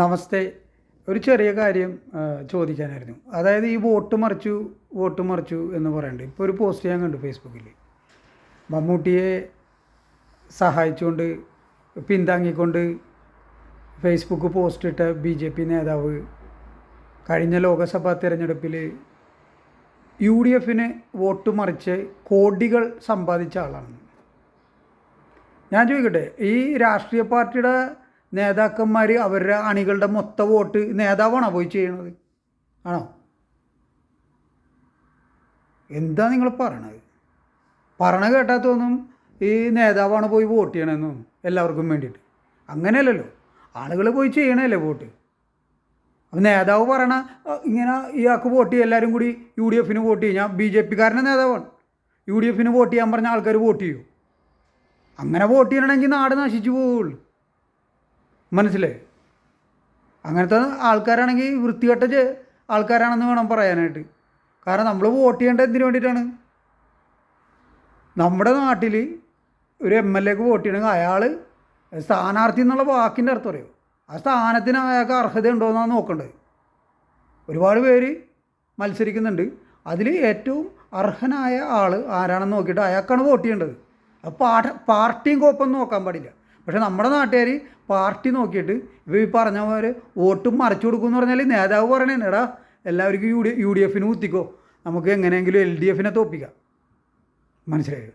നമസ്തേ. ഒരു ചെറിയ കാര്യം ചോദിക്കാനായിരുന്നു. അതായത് ഈ വോട്ട് മറിച്ചു വോട്ട് മറിച്ചു എന്ന് പറയുന്നുണ്ട് ഇപ്പോൾ ഒരു പോസ്റ്റ് ഞാൻ കണ്ടു ഫേസ്ബുക്കിൽ മമ്മൂട്ടിയെ സഹായിച്ചുകൊണ്ട് പിന്താങ്ങിക്കൊണ്ട് ഫേസ്ബുക്ക് പോസ്റ്റ് ഇട്ട ബി ജെ പി നേതാവ് കഴിഞ്ഞ ലോക്സഭാ തിരഞ്ഞെടുപ്പിൽ യു ഡി എഫിന് വോട്ട് മറിച്ച് കോടികൾ സമ്പാദിച്ച ആളാണ്. ഞാൻ ചോദിക്കട്ടെ ഈ രാഷ്ട്രീയ പാർട്ടിയുടെ നേതാക്കന്മാർ അവരുടെ അണികളുടെ മൊത്ത വോട്ട് നേതാവാണോ പോയി ചെയ്യണത്? ആണോ? എന്താ നിങ്ങൾ പറയണത്? പറഞ്ഞ കേട്ടാൽ തോന്നും ഈ നേതാവാണ് പോയി വോട്ട് ചെയ്യണമെന്ന് എല്ലാവർക്കും വേണ്ടിയിട്ട്. അങ്ങനെയല്ലല്ലോ. ആളുകൾ പോയി ചെയ്യണല്ലേ വോട്ട്. അപ്പം നേതാവ് പറയണ ഇങ്ങനെ ഇയാൾക്ക് വോട്ട് ചെയ്യും എല്ലാവരും കൂടി യു ഡി എഫിന് വോട്ട് ചെയ്യും. ഞാൻ ബി ജെ പിക്കാരന്റെ നേതാവാണ്. യു ഡി എഫിന് വോട്ട് ചെയ്യാൻ പറഞ്ഞ ആൾക്കാർ വോട്ട് ചെയ്യൂ. അങ്ങനെ വോട്ട് ചെയ്യണമെങ്കിൽ നാട് നശിച്ചു പോവുള്ളൂ മനസ്സിലായി? അങ്ങനത്തെ ആൾക്കാരാണെങ്കിൽ വൃത്തികെട്ട ആൾക്കാരാണെന്ന് വേണം പറയാനായിട്ട്. കാരണം നമ്മൾ വോട്ട് ചെയ്യേണ്ടത് എന്തിനു വേണ്ടിയിട്ടാണ്? നമ്മുടെ നാട്ടിൽ ഒരു എം എൽ എക്ക് വോട്ട് ചെയ്യണമെങ്കിൽ അയാൾ സ്ഥാനാർത്ഥി എന്നുള്ള വാക്കിന്റെ അർത്ഥം അറിയോ? ആ സ്ഥാനത്തിന് അയാൾക്ക് അർഹത ഉണ്ടോ എന്നാണ് നോക്കേണ്ടത്. ഒരുപാട് പേര് മത്സരിക്കുന്നുണ്ട്. അതിൽ ഏറ്റവും അർഹനായ ആൾ ആരാണെന്ന് നോക്കിയിട്ട് അയാൾക്കാണ് വോട്ട് ചെയ്യേണ്ടത്. അത് പാഠ പാർട്ടിയും കോപ്പൊന്നും നോക്കാൻ പാടില്ല. പക്ഷേ നമ്മുടെ നാട്ടുകാർ പാർട്ടി നോക്കിയിട്ട് ഇപ്പോൾ ഈ പറഞ്ഞ പോലെ വോട്ടും മറിച്ചു കൊടുക്കുമെന്ന് പറഞ്ഞാൽ നേതാവ് പറയണേ എടാ എല്ലാവർക്കും യു ഡി യു ഡി എഫിന് കുത്തിക്കോ. നമുക്ക് എങ്ങനെയെങ്കിലും എൽ ഡി എഫിനെ തോപ്പിക്കാം മനസ്സിലായോ?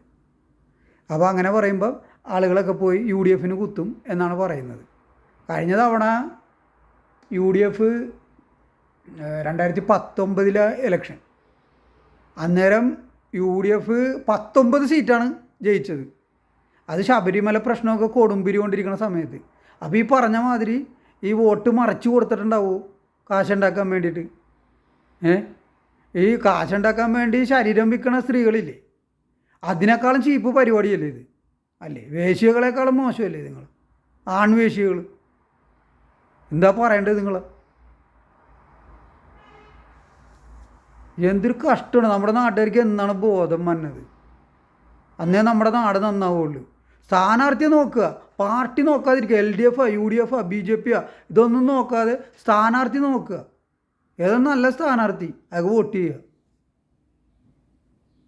അപ്പോൾ അങ്ങനെ പറയുമ്പോൾ ആളുകളൊക്കെ പോയി യു ഡി എഫിന് കുത്തും എന്നാണ് പറയുന്നത്. കഴിഞ്ഞ തവണ യു ഡി എഫ് രണ്ടായിരത്തി പത്തൊമ്പതിലെ ഇലക്ഷൻ അന്നേരം യു ഡി എഫ് പത്തൊമ്പത് സീറ്റാണ് ജയിച്ചത്. അത് ശബരിമല പ്രശ്നമൊക്കെ കൊടുമ്പിരി കൊണ്ടിരിക്കുന്ന സമയത്ത്. അപ്പോൾ ഈ പറഞ്ഞ മാതിരി ഈ വോട്ട് മറച്ചു കൊടുത്തിട്ടുണ്ടാവും? കാശുണ്ടാക്കാൻ വേണ്ടിയിട്ട്. ഏ? ഈ കാശുണ്ടാക്കാൻ വേണ്ടി ശരീരം വിൽക്കണ സ്ത്രീകളില്ലേ? അതിനേക്കാളും ചീപ്പ് പരിപാടിയല്ലേ ഇത്? അല്ലേ? വേശ്യകളെക്കാളും മോശമല്ലേ നിങ്ങൾ ആൺവേശ്യകൾ എന്താ പറയേണ്ടത് നിങ്ങൾ എന്തൊരു കഷ്ടമാണ്. നമ്മുടെ നാട്ടുകാർക്ക് എന്നാണ് ബോധം വന്നത്? അന്നേ നമ്മുടെ നാട് നന്നാവുള്ളൂ. സ്ഥാനാർത്ഥിയെ നോക്കുക. പാർട്ടി നോക്കാതിരിക്കുക. എൽ ഡി എഫാ യു ഡി എഫാ ബി ജെ പിയാ ഇതൊന്നും നോക്കാതെ സ്ഥാനാർത്ഥി നോക്കുക. ഏതോ നല്ല സ്ഥാനാർത്ഥി അയാൾക്ക് വോട്ട് ചെയ്യുക.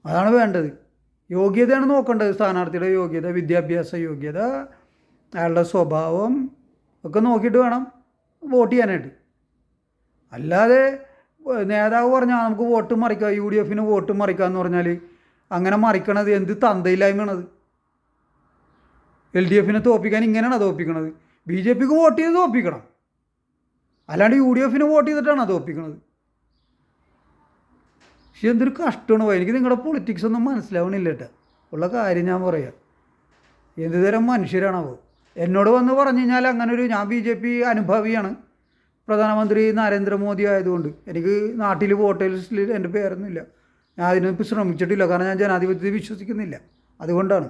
അതാണ് വേണ്ടത്. യോഗ്യതയാണ് നോക്കേണ്ടത് സ്ഥാനാർത്ഥിയുടെ യോഗ്യത വിദ്യാഭ്യാസ യോഗ്യത അയാളുടെ സ്വഭാവം ഒക്കെ നോക്കിയിട്ട് വേണം വോട്ട് ചെയ്യാനായിട്ട്. അല്ലാതെ നേതാവ് പറഞ്ഞാൽ നമുക്ക് വോട്ട് മറിക്കാം യു ഡി എഫിന് വോട്ട് മറിക്കാം എന്ന് പറഞ്ഞാൽ അങ്ങനെ മറിക്കണത് എന്ത് തന്തയില്ലായ്മയാണത്. എൽ ഡി എഫിനെ തോപ്പിക്കാൻ ഇങ്ങനെയാണ് തോപ്പിക്കണത്? ബി ജെ പിക്ക് വോട്ട് ചെയ്ത് തോപ്പിക്കണം. അല്ലാണ്ട് യു ഡി എഫിന് വോട്ട് ചെയ്തിട്ടാണ് തോപ്പിക്കണത്? പക്ഷെ എന്തൊരു കഷ്ടമാണ് എനിക്ക് നിങ്ങളുടെ പൊളിറ്റിക്സ് ഒന്നും മനസ്സിലാവണില്ല കേട്ടോ ഉള്ള കാര്യം ഞാൻ പറയാം. എന്ത് തരം മനുഷ്യരാണാവോ? എന്നോട് വന്ന് പറഞ്ഞു കഴിഞ്ഞാൽ അങ്ങനെ ഒരു ഞാൻ ബി ജെ പി അനുഭാവിയാണ്. പ്രധാനമന്ത്രി നരേന്ദ്രമോദി ആയതുകൊണ്ട് എനിക്ക് നാട്ടിൽ വോട്ടർ ലിസ്റ്റിൽ എന്റെ പേരൊന്നുമില്ല. ഞാൻ അതിനൊന്നും ശ്രമിച്ചിട്ടില്ല. കാരണം ഞാൻ ജനാധിപത്യത്തിൽ വിശ്വസിക്കുന്നില്ല. അതുകൊണ്ടാണ്.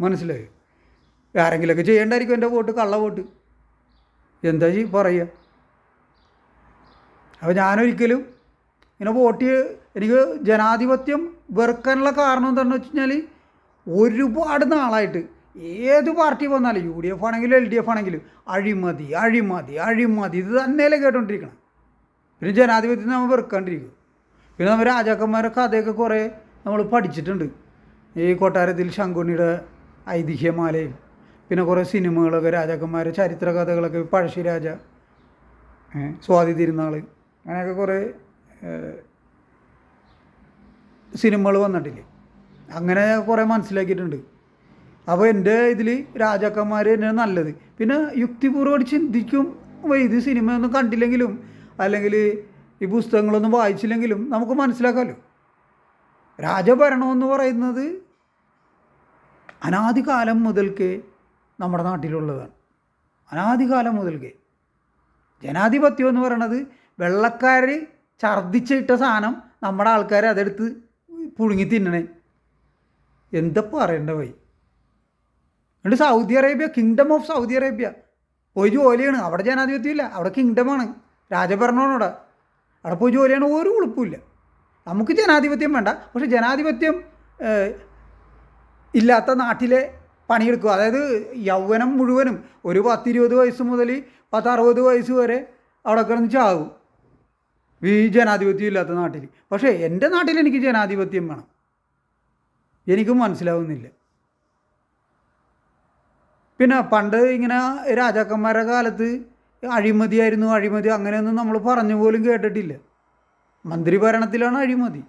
മനസ്സിലായോ? ആരെങ്കിലുമൊക്കെ ചെയ്യേണ്ടായിരിക്കും എന്റെ വോട്ട് കള്ള വോട്ട്. എന്താ ചെയ് പറയുക? അപ്പോൾ ഞാനൊരിക്കലും ഇങ്ങനെ വോട്ട് എനിക്ക് ജനാധിപത്യം വെറുക്കാനുള്ള കാരണം എന്താണെന്ന് വെച്ച് കഴിഞ്ഞാൽ ഒരുപാട് നാളായിട്ട് ഏത് പാർട്ടി വന്നാലും യു ഡി എഫ് ആണെങ്കിലും എൽ ഡി എഫ് ആണെങ്കിലും അഴിമതി അഴിമതി അഴിമതി ഇത് തന്നെയല്ലേ കേട്ടോണ്ടിരിക്കണം. പിന്നെ ജനാധിപത്യം നമ്മൾ വെറുക്കാണ്ടിരിക്കും. പിന്നെ നമ്മൾ രാജാക്കന്മാരെ കഥയൊക്കെ കുറേ നമ്മൾ പഠിച്ചിട്ടുണ്ട്. ഈ കൊട്ടാരത്തിൽ ശങ്കുണ്ണിയുടെ ഐതിഹ്യമാലയും പിന്നെ കുറേ സിനിമകളൊക്കെ രാജാക്കന്മാരെ ചരിത്ര കഥകളൊക്കെ പഴശ്ശിരാജ സ്വാതി തിരുനാൾ അങ്ങനെയൊക്കെ കുറേ സിനിമകൾ വന്നിട്ടില്ലേ? അങ്ങനെ കുറേ മനസ്സിലാക്കിയിട്ടുണ്ട്. അപ്പോൾ എന്റെ ഇതിൽ രാജാക്കന്മാർ തന്നെയാണ് നല്ലത്. പിന്നെ യുക്തിപൂർവം ചിന്തിക്കും "ഓ, ഇത് സിനിമയൊന്നും കണ്ടില്ലെങ്കിലും അല്ലെങ്കിൽ ഈ പുസ്തകങ്ങളൊന്നും വായിച്ചില്ലെങ്കിലും നമുക്ക് മനസ്സിലാക്കാമല്ലോ. രാജഭരണം എന്ന് പറയുന്നത് അനാദികാലം മുതൽക്കേ നമ്മുടെ നാട്ടിലുള്ളതാണ് അനാദികാലം മുതൽക്കേ. ജനാധിപത്യം എന്ന് പറയണത് വെള്ളക്കാർ ഛർദ്ദിച്ചിട്ട സാധനം നമ്മുടെ ആൾക്കാർ അതെടുത്ത് പുഴുങ്ങി തിന്നണേ. എന്തപ്പോൾ അറിയേണ്ട പോയി എന്നിട്ട് Saudi Arabia kingdom of Saudi Arabia പോയി ജോലിയാണ്. അവിടെ ജനാധിപത്യമില്ല. അവിടെ കിങ്ഡമാണ് രാജഭരണമാണ് അവിടെ അവിടെ പോയി ജോലിയാണ്. ഒരു ഉളുപ്പില്ല നമുക്ക് ജനാധിപത്യം വേണ്ട. പക്ഷെ ജനാധിപത്യം ഇല്ലാത്ത നാട്ടിലെ പണിയെടുക്കും അതായത് യൗവനം മുഴുവനും ഒരു പത്തിരുപത് വയസ്സ് മുതൽ പത്തറുപത് വയസ്സ് വരെ അവിടെ കിടന്ന് ചാകും ഈ ജനാധിപത്യം ഇല്ലാത്ത നാട്ടിൽ. പക്ഷേ എന്റെ നാട്ടിൽ എനിക്ക് ജനാധിപത്യം വേണം. എനിക്കും മനസ്സിലാവുന്നില്ല. പിന്നെ പണ്ട് ഇങ്ങനെ രാജാക്കന്മാരുടെ കാലത്ത് അഴിമതിയായിരുന്നു അഴിമതി അങ്ങനെയൊന്നും നമ്മൾ പറഞ്ഞു പോലും കേട്ടിട്ടില്ല. മന്ത്രി ഭരണത്തിലാണ് അഴിമതി.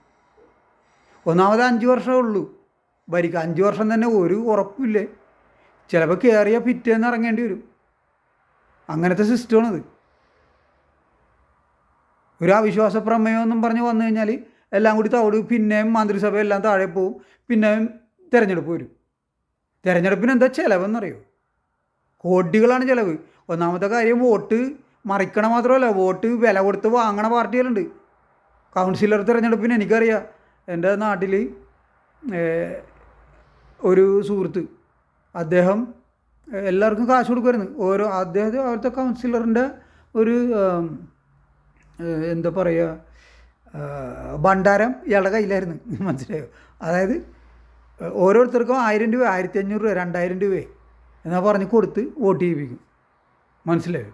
ഒന്നാമത് അഞ്ച് വർഷമേ ഉള്ളൂ. ഭരിക്കുക അഞ്ച് വർഷം തന്നെ ഒരു ഉറപ്പില്ലേ? ചിലപ്പോൾ കയറിയാൽ പിറ്റേന്ന് ഇറങ്ങേണ്ടി വരും. അങ്ങനത്തെ സിസ്റ്റമാണത്. ഒരു അവിശ്വാസ പ്രമേയം എന്നും പറഞ്ഞ് വന്നു കഴിഞ്ഞാൽ എല്ലാം കൂടി തവിട് പിന്നെയും മന്ത്രിസഭ എല്ലാം താഴെ പോവും പിന്നെയും തിരഞ്ഞെടുപ്പ് വരും. തിരഞ്ഞെടുപ്പിന് എന്താ ചിലവെന്നറിയോ? കോടികളാണ് ചിലവ്. ഒന്നാമത്തെ കാര്യം വോട്ട് മറിക്കണ മാത്രമല്ല വോട്ട് വില കൊടുത്ത് വാങ്ങണ പാർട്ടികളുണ്ട്. കൗൺസിലർ തിരഞ്ഞെടുപ്പിന് എനിക്കറിയാം. എന്റെ നാട്ടിൽ ഒരു സുഹൃത്ത്. അദ്ദേഹം എല്ലാവർക്കും കാശ് കൊടുക്കുമായിരുന്നു. ഓരോ അദ്ദേഹത്തെ അവിടുത്തെ കൗൺസിലറിന്റെ ഒരു എന്താ പറയുക ഭണ്ഡാരം ഇയാളുടെ കയ്യിലായിരുന്നു. മനസ്സിലായോ? അതായത് ഓരോരുത്തർക്കും ആയിരം രൂപ ആയിരത്തി അഞ്ഞൂറ് രൂപ രണ്ടായിരം രൂപ എന്നാ പറഞ്ഞ് കൊടുത്ത് വോട്ട് ചെയ്യിപ്പിക്കും. മനസ്സിലായോ?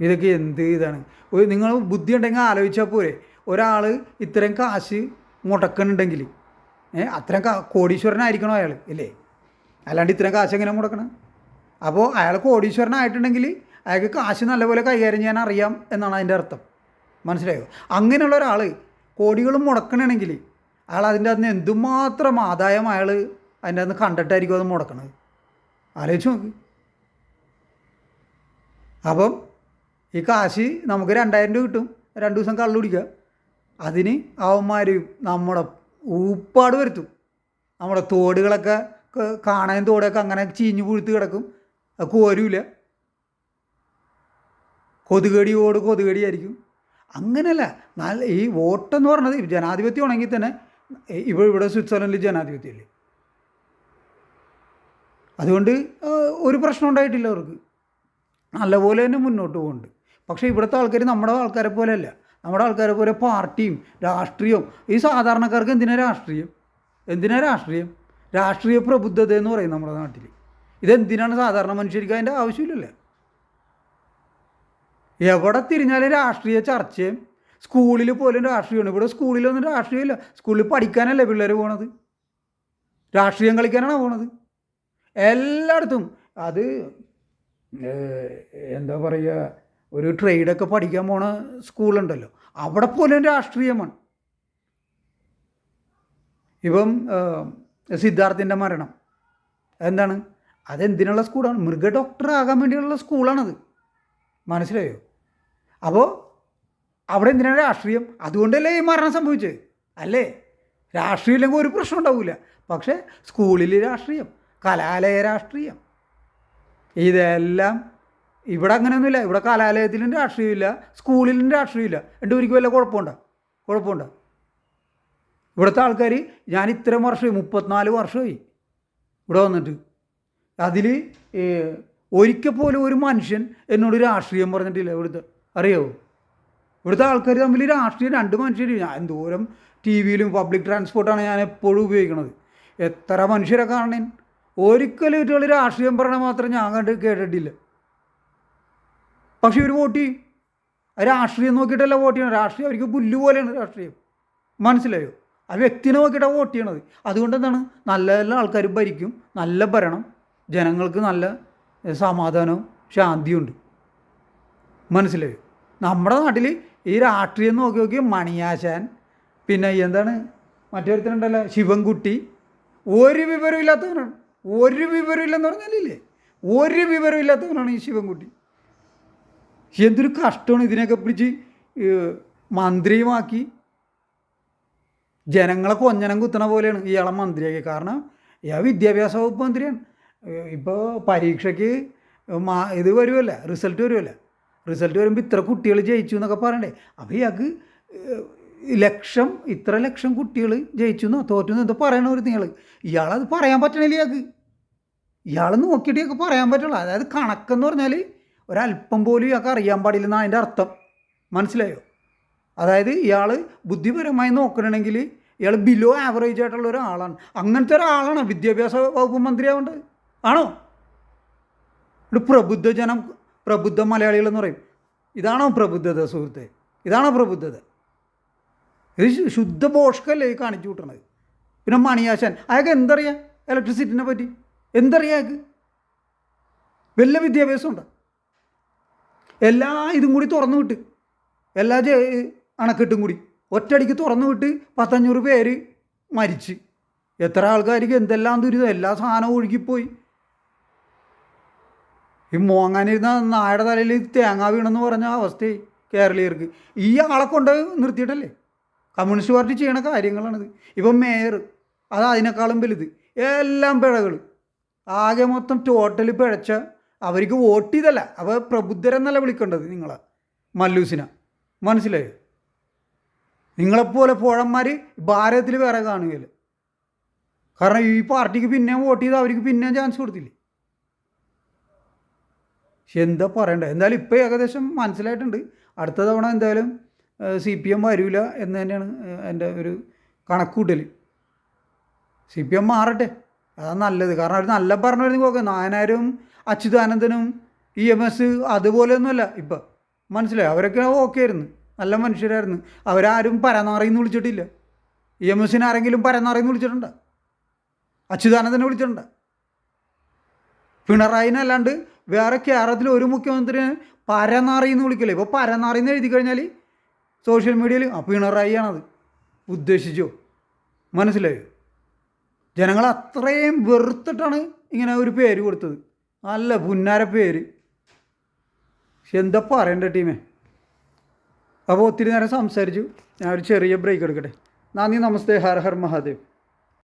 ഇതൊക്കെ എന്ത് ഇതാണ്? നിങ്ങൾ ബുദ്ധി ഉണ്ടെങ്കിൽ ആലോചിച്ചാൽ പോരെ. ഒരാൾ ഇത്രയും കാശ് മുടക്കണുണ്ടെങ്കിൽ ഏ അത്രയും കോടീശ്വരനായിരിക്കണോ അയാൾ ഇല്ലേ? അല്ലാണ്ട് ഇത്രയും കാശ് എങ്ങനെ മുടക്കണം? അപ്പോൾ അയാൾ കോടീശ്വരനായിട്ടുണ്ടെങ്കിൽ അയാൾക്ക് കാശ് നല്ലപോലെ കൈകാര്യം ചെയ്യാൻ അറിയാം എന്നാണ് അതിന്റെ അർത്ഥം. മനസ്സിലായോ? അങ്ങനെയുള്ള ഒരാൾ കോടികളും മുടക്കണമെങ്കിൽ അയാൾ അതിന്റെ അകത്ത് എന്തുമാത്രം ആദായം അയാൾ അതിന്റെ അകത്ത് കണ്ടിട്ടായിരിക്കും അത് മുടക്കണത്? ആലോചിച്ച് നോക്ക്. അപ്പം ഈ കാശ് നമുക്ക് രണ്ടായിരം രൂപ കിട്ടും. രണ്ട് ദിവസം കള്ളു കുടിക്കുക. അതിന് അവന്മാർ നമ്മുടെ ഊപ്പാട് വരുത്തും. നമ്മുടെ തോടുകളൊക്കെ കാണാൻ തോടൊക്കെ അങ്ങനെ ചീഞ്ഞു പുഴുത്ത് കിടക്കും. അത് കോരൂല. കൊതുകടിയോട് കൊതുകടിയായിരിക്കും. അങ്ങനെയല്ല നല്ല ഈ വോട്ടെന്ന് പറഞ്ഞത് ജനാധിപത്യം ആണെങ്കിൽ തന്നെ ഇവിടെ ഇവിടെ സ്വിറ്റ്സർലൻഡിൽ ജനാധിപത്യമില്ലേ അതുകൊണ്ട് ഒരു പ്രശ്നം ഉണ്ടായിട്ടില്ല അവർക്ക്. നല്ലപോലെ തന്നെ മുന്നോട്ട് പോകുന്നുണ്ട് പക്ഷേ ഇവിടുത്തെ ആൾക്കാർ നമ്മുടെ ആൾക്കാരെ പോലെയല്ല. നമ്മുടെ ആൾക്കാരെ പോലെ പാർട്ടിയും രാഷ്ട്രീയവും. ഈ സാധാരണക്കാർക്ക് എന്തിനാ രാഷ്ട്രീയം? എന്തിനാ രാഷ്ട്രീയം? രാഷ്ട്രീയ പ്രബുദ്ധത എന്ന് പറയും നമ്മുടെ നാട്ടിൽ ഇതെന്തിനാണ് സാധാരണ മനുഷ്യർക്ക് അതിന്റെ ആവശ്യമില്ലല്ലേ? എവിടെ തിരിഞ്ഞാലും രാഷ്ട്രീയ ചർച്ചയും സ്കൂളിൽ പോലും രാഷ്ട്രീയമാണ്. ഇവിടെ സ്കൂളിലൊന്നും രാഷ്ട്രീയമില്ല. സ്കൂളിൽ പഠിക്കാനല്ലേ പിള്ളേർ പോണത്? രാഷ്ട്രീയം കളിക്കാനാണ് പോണത്? എല്ലായിടത്തും. അത് എന്താ പറയുക ഒരു ട്രേഡൊക്കെ പഠിക്കാൻ പോണ സ്കൂളുണ്ടല്ലോ അവിടെ പോലും രാഷ്ട്രീയമാണ്. ഇപ്പം സിദ്ധാർത്ഥിന്റെ മരണം. എന്താണ് അതെന്തിനുള്ള സ്കൂളാണ് മൃഗ ഡോക്ടർ ആകാൻ വേണ്ടിയുള്ള സ്കൂളാണത് മനസ്സിലായോ? അപ്പോൾ അവിടെ എന്തിനാണ് രാഷ്ട്രീയം? അതുകൊണ്ടല്ലേ ഈ മരണം സംഭവിച്ചത്. അല്ലേ? രാഷ്ട്രീയം ഇല്ലെങ്കിൽ ഒരു പ്രശ്നം ഉണ്ടാവില്ല പക്ഷേ സ്കൂളിൽ രാഷ്ട്രീയം കലാലയ രാഷ്ട്രീയം. ഇതെല്ലാം ഇവിടെ അങ്ങനെയൊന്നുമില്ല. ഇവിടെ കലാലയത്തിലും രാഷ്ട്രീയമില്ല സ്കൂളിലും രാഷ്ട്രീയമില്ല എന്റെ ഒരിക്കലും വല്ല കുഴപ്പമുണ്ടോ? കുഴപ്പമുണ്ടോ? ഇവിടുത്തെ ആൾക്കാർ ഞാൻ ഇത്രയും വർഷമായി മുപ്പത്തിനാല് വർഷമായി ഇവിടെ വന്നിട്ട്. അതിൽ ഒരിക്കൽ പോലും ഒരു മനുഷ്യൻ എന്നോട് രാഷ്ട്രീയം പറഞ്ഞിട്ടില്ല ഇവിടുത്തെ. അറിയാവോ ഇവിടുത്തെ ആൾക്കാർ തമ്മിൽ രാഷ്ട്രീയം രണ്ട് മനുഷ്യർ ഞാൻ എന്തോരം ടി വിയിലും പബ്ലിക് ട്രാൻസ്പോർട്ടാണ് ഞാൻ എപ്പോഴും ഉപയോഗിക്കുന്നത് എത്ര മനുഷ്യരെ കാണണേൻ? ഒരിക്കലും ഇവരുകൾ രാഷ്ട്രീയം പറഞ്ഞാൽ മാത്രം ഞാൻ കണ്ട് കേട്ടിട്ടില്ല. പക്ഷെ ഇവർ വോട്ട് ചെയ്യും. രാഷ്ട്രീയം നോക്കിയിട്ടല്ല വോട്ട് ചെയ്യണം രാഷ്ട്രീയം അവർക്ക് പുല്ല് പോലെയാണ് രാഷ്ട്രീയം. മനസ്സിലായോ? ആ വ്യക്തിനെ നോക്കിയിട്ടാണ് വോട്ട് ചെയ്യണത്. അതുകൊണ്ട് എന്താണ്? നല്ല നല്ല ആൾക്കാർ ഭരിക്കും. നല്ല ഭരണം. ജനങ്ങൾക്ക് നല്ല സമാധാനവും ശാന്തിയുണ്ട്. മനസ്സിലായോ? നമ്മുടെ നാട്ടിൽ ഈ രാഷ്ട്രീയം നോക്കി നോക്കി മണിയാശാൻ പിന്നെ എന്താണ്? മറ്റൊരുത്തനുണ്ടല്ലോ ശിവൻകുട്ടി. ഒരു വിവരമില്ലാത്തവനാണ് ഒരു വിവരമില്ലെന്ന് പറഞ്ഞാലില്ലേ? ഒരു വിവരമില്ലാത്തവനാണ് ഈ ശിവൻകുട്ടി. എന്തൊരു കഷ്ടമാണ് ഇതിനെയൊക്കെ പിടിച്ച് മന്ത്രിയുമാക്കി. ജനങ്ങളെ കൊഞ്ഞനം കുത്തണ പോലെയാണ് ഇയാളെ മന്ത്രിയാക്കി കാരണം ഇയാൾ വിദ്യാഭ്യാസ വകുപ്പ് മന്ത്രിയാണ്. ഇപ്പോൾ പരീക്ഷയ്ക്ക് മാ ഇത് വരുമല്ല റിസൾട്ട് വരുമല്ല റിസൾട്ട് വരുമ്പോൾ ഇത്ര കുട്ടികൾ ജയിച്ചു എന്നൊക്കെ പറയണ്ടേ? അപ്പോൾ ഇയാൾക്ക് ലക്ഷം ഇത്ര ലക്ഷം കുട്ടികൾ ജയിച്ചു എന്നോ തോറ്റു എന്നോ എന്തോ പറയണ ഒരു നിങ്ങൾ ഇയാളത് പറയാൻ പറ്റണില്ല ഇയാൾക്ക്. ഇയാൾ നോക്കിയിട്ട് ഇയാൾക്ക് പറയാൻ പറ്റുള്ളൂ. അതായത് കണക്കെന്ന് പറഞ്ഞാൽ ഒരല്പം പോലും ഇയാൾക്ക് അറിയാൻ പാടില്ലെന്നാണ് അതിന്റെ അർത്ഥം. മനസ്സിലായോ? അതായത് ഇയാൾ ബുദ്ധിപരമായി നോക്കണമെങ്കിൽ ഇയാൾ ബിലോ ആവറേജ് ആയിട്ടുള്ള ഒരാളാണ്. അങ്ങനത്തെ ഒരാളാണ് വിദ്യാഭ്യാസ വകുപ്പ് മന്ത്രിയാവേണ്ടത് ആണോ? ഒരു പ്രബുദ്ധ ജനം പ്രബുദ്ധ മലയാളികൾ എന്ന് പറയും. ഇതാണോ പ്രബുദ്ധത സുഹൃത്തെ? ഇതാണോ പ്രബുദ്ധത? ഇത് ശുദ്ധ ബോഷ്കല്ലേ ഈ കാണിച്ചു കൂട്ടണത്. പിന്നെ മണിയാശാൻ അയാൾക്ക് എന്തറിയാം? ഇലക്ട്രിസിറ്റിനെ പറ്റി. എന്തറിയാം അയാൾക്ക്? വിദ്യാഭ്യാസം ഉണ്ടോ എല്ലാ ഇതും കൂടി തുറന്നു വിട്ട്. എല്ലാ അണക്കെട്ടും കൂടി. ഒറ്റയടിക്ക് തുറന്നു വിട്ട് പത്തഞ്ഞൂറ് പേര് മരിച്ച്. എത്ര ആൾക്കാർക്ക് എന്തെല്ലാം ദുരിതം എല്ലാ സാധനവും ഒഴുകിപ്പോയി. ഈ മോങ്ങാനിരുന്ന നായുടെ തലയിൽ തേങ്ങ വീണെന്ന് പറഞ്ഞ അവസ്ഥ കേരളീയർക്ക്. ഈ ആളെ കൊണ്ട് നിർത്തിയിട്ടല്ലേ? കമ്മ്യൂണിസ്റ്റ് പാർട്ടി ചെയ്യണ കാര്യങ്ങളാണിത്. ഇപ്പം മേയർ അത് അതിനേക്കാളും വലുത്. എല്ലാം പിഴകൾ ആകെ മൊത്തം ടോട്ടൽ പിഴച്ച അവർക്ക് വോട്ട് ചെയ്തല്ല. അവ പ്രബുദ്ധരെന്നല്ല വിളിക്കേണ്ടത് നിങ്ങളെ. മല്ലൂസിനെ. മനസ്സിലായോ? നിങ്ങളെപ്പോലെ പോഴന്മാർ ഭാരതത്തിൽ വേറെ കാണുകയില്ല. കാരണം ഈ പാർട്ടിക്ക് പിന്നെയും വോട്ട് ചെയ്ത് അവർക്ക് പിന്നെയും ചാൻസ് കൊടുത്തില്ലേ? പക്ഷെ എന്താ പറയണ്ടേ? എന്തായാലും ഇപ്പോൾ ഏകദേശം മനസ്സിലായിട്ടുണ്ട്. അടുത്ത തവണ എന്തായാലും സി പി എം വരില്ല എന്ന് തന്നെയാണ് എന്റെ ഒരു കണക്കൂട്ടൽ സി പി എം മാറട്ടെ. അതാണ് നല്ലത്. കാരണം അവർ നല്ല പറഞ്ഞു വരുന്നെങ്കിൽ ഓക്കെ നായനാരും അച്യുതാനന്ദനും ഇ എം എസ് അതുപോലെയൊന്നുമല്ല ഇപ്പം. മനസ്സിലായി? അവരൊക്കെ ഓക്കെ ആയിരുന്നു നല്ല മനുഷ്യരായിരുന്നു. അവരാരും പരനാറിന്ന് വിളിച്ചിട്ടില്ല. ഇ എം എസിന് ആരെങ്കിലും പരനാറിന്ന് വിളിച്ചിട്ടുണ്ടോ? അച്യുതാനന്ദനെ വിളിച്ചിട്ടുണ്ടോ? പിണറായിനെ അല്ലാണ്ട് വേറെ കേരളത്തിൽ ഒരു മുഖ്യമന്ത്രിയെ എന്ന് വിളിക്കില്ല? ഇപ്പോൾ പരനാറി എന്ന് എഴുതി കഴിഞ്ഞാൽ സോഷ്യൽ മീഡിയയിൽ ആ പിണറായി ആണത് ഉദ്ദേശിച്ചോ? മനസ്സിലായോ? ജനങ്ങൾ അത്രയും വെറുത്തിട്ടാണ് ഇങ്ങനെ ഒരു പേര് കൊടുത്തത്. നല്ല പുന്നാര പേര്. പക്ഷെ എന്താ പറയണ്ട ടീമേ? അപ്പോൾ ഒത്തിരി നേരം സംസാരിച്ചു. ഞാൻ ഒരു ചെറിയ ബ്രേക്ക് എടുക്കട്ടെ. നന്ദി നമസ്തേ ഹർ ഹർ മഹാദേവ്.